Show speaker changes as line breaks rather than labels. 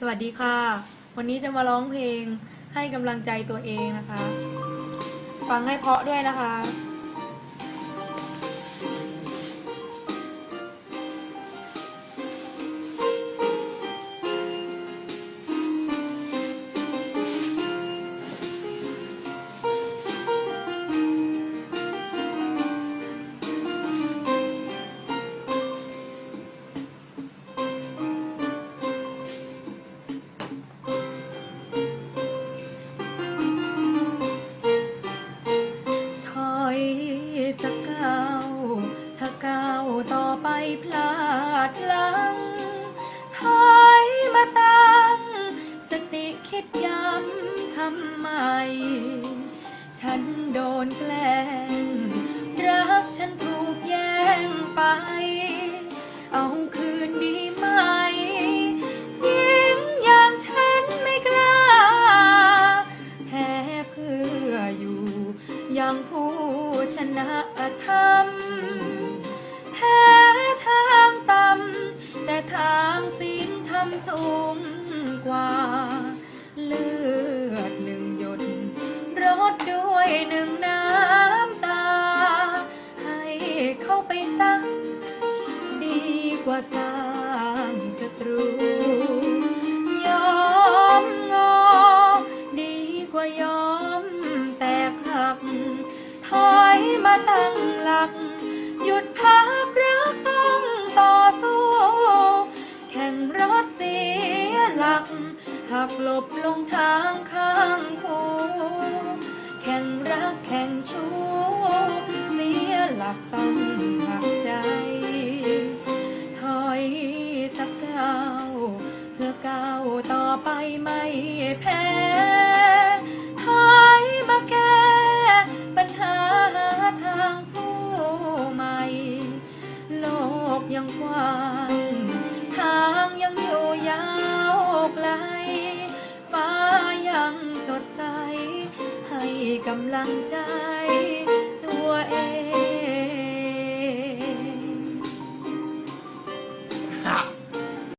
สวัสดีค่ะ วันนี้จะมาร้องเพลงให้กำลังใจตัวเองนะคะ ฟังให้เพาะด้วยนะคะ พลาดลังถอยมาตั้งสติคิดย้ำทำไม ฉันโดนแกล้ง รักฉันถูกแย่งไป เอาคืนดีไหมยิ่งอย่างฉันไม่กล้าแพ้เพื่ออยู่ อย่างผู้ชนะธรรม สูงกว่า เลือดหนึ่งหยดรดด้วยหนึ่งน้ำตา ให้เข้าไปซักดีกว่าสร้างศัตรู ยอมงอ ดีกว่ายอมแตกหัก ถอยมาตั้ง หักหลบลงทางข้างคูแข่งรักแข่งชู้เสียหลักต้องหักใจ ถอยสักก้าวเพื่อก้าวต่อไปไม่แพ้ถอยมาแก้ปัญหาหาทางสู้ใหม่ โลกยังกว้าง กำลังใจตัวเอง